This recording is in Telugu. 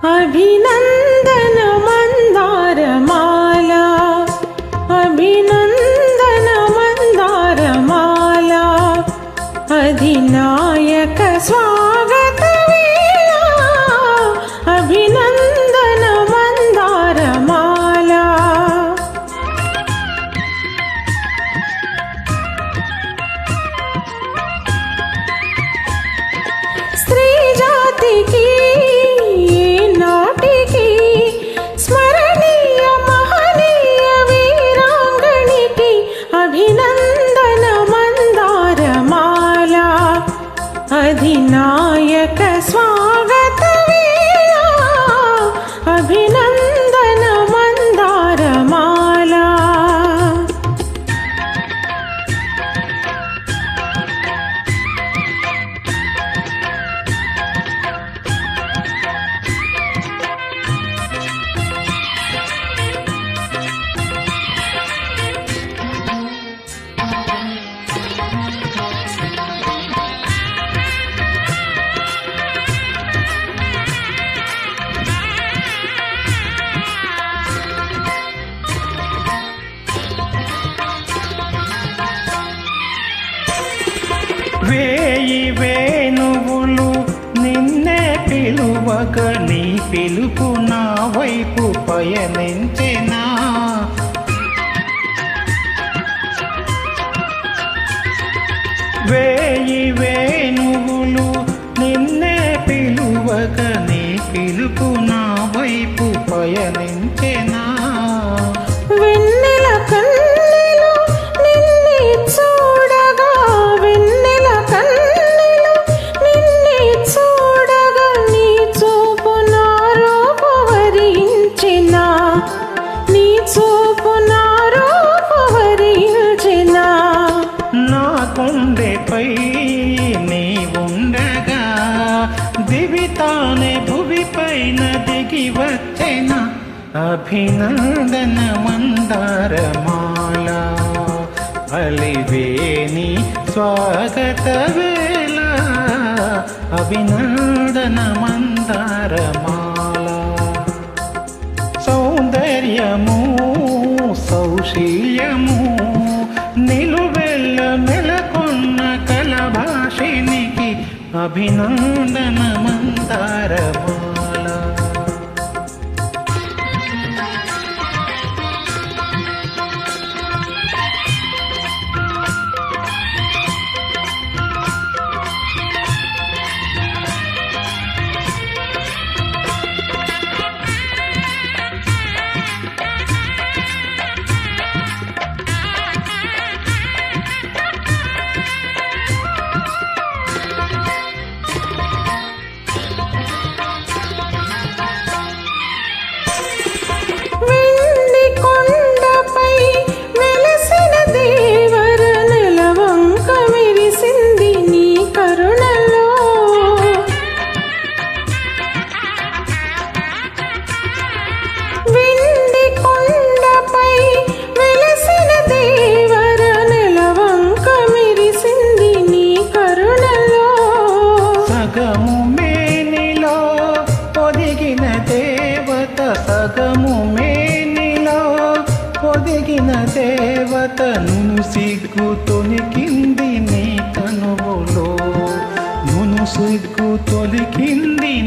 అభినందన మందారమాల అభినందన మందారమాల అధినాయక స్వాగత అభినందన మందారమాల అధినాయక స్వాగత వేళ అభినందన వేయి వేణువులు నిన్నే పిలువక నీ పిలుపు నా వైపు పయనించినా. వేయి వే వచ్చెన అభినందన మందారమాల. అలివేని స్వాగత వేళ. అభినందన మందారమాల. సౌందర్యము సౌశీల్యము నిలువెల్ల మెలకొన్న కలభాషినికి అభినందన మందారమా. సగము మేనిలో పొదిగిన దేవతను నును సిగ్గు తొలికింది నీ కనువులో. నును సిగ్గు తొలికింది